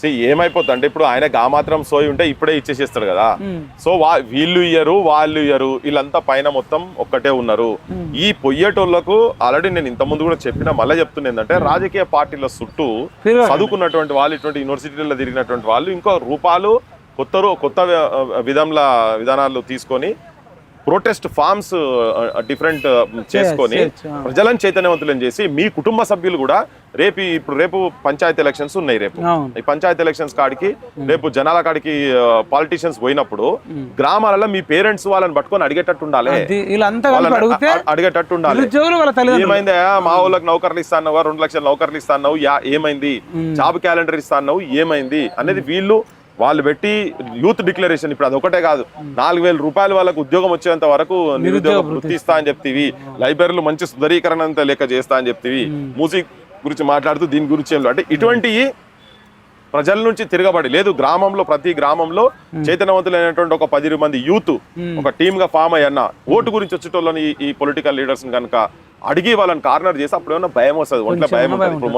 See, ఏమైపోతుంది అంటే ఇప్పుడు ఆయన గా మాత్రం సోయి ఉంటే ఇప్పుడే ఇచ్చేసేస్తాడు కదా. సో వా వీళ్ళు ఇయ్యరు వాళ్ళు ఇయ్యరు వీళ్ళంతా పైన మొత్తం ఒక్కటే ఉన్నారు ఈ పొయ్యేటోళ్ళకు ఆల్రెడీ నేను ఇంత ముందు కూడా చెప్పిన మళ్ళీ చెప్తున్నా ఏంటంటే రాజకీయ పార్టీల చుట్టూ. చదువుకున్నటువంటి వాళ్ళు ఇటువంటి యూనివర్సిటీలలో తిరిగినటువంటి వాళ్ళు ఇంకో రూపాలు కొత్త కొత్త విధంల విధానాలు తీసుకొని ప్రొటెస్ట్ ఫార్మ్స్ డిఫరెంట్ చేసుకొని ఆ. ప్రజలను చైతన్యవంతులను చేసి మీ కుటుంబ సభ్యులు కూడా రేపు ఇప్పుడు రేపు పంచాయతీ ఎలక్షన్స్ ఉన్నాయి రేపు. ఈ పంచాయతీ ఎలక్షన్స్ కాడికి రేపు జనాల కాడికి పాలిటీషియన్స్ పోయినప్పుడు గ్రామాలలో మీ పేరెంట్స్ వాళ్ళని పట్టుకొని అడిగేటట్టు ఉండాలి. అడిగేటట్టు ఉండాలి. ఏమైంది? మా ఊళ్ళకి నౌకర్లు ఇస్తాన్నావా? రెండు లక్షల నౌకర్లు ఇస్తాన్నావు? యా ఏమైంది? జాబ్ క్యాలెండర్ ఇస్తాన్నావు? ఏమైంది? అనేది వీళ్ళు వాళ్ళు పెట్టి యూత్ డిక్లరేషన్ ఇప్పుడు అది ఒకటే కాదు. నాలుగు వేల రూపాయలు వాళ్ళకు ఉద్యోగం వచ్చేంత వరకు నిరుద్యోగ వృత్తి ఇస్తా అని చెప్తివి. లైబ్రరీలు మంచి సుందరీకరణ అంతా లెక్క చేస్తా అని చెప్తివి. మ్యూజిక్ గురించి మాట్లాడుతూ దీని గురించి ఏం. అంటే ఇటువంటి ప్రజల నుంచి తిరగబడి లేదు గ్రామంలో ప్రతి గ్రామంలో చైతన్యవంతులైనటువంటి ఒక పది మంది యూత్ ఒక టీమ్గా ఫామ్ అయ్యన్న ఓటు గురించి వచ్చేటోళ్ళని ఈ- పొలిటికల్ లీడర్స్ కనుక అడిగి వాళ్ళని కార్నర్ చేసి అప్పుడు ఏమన్నా భయం వస్తుంది ఒంట్లో భయం ఉంటుంది.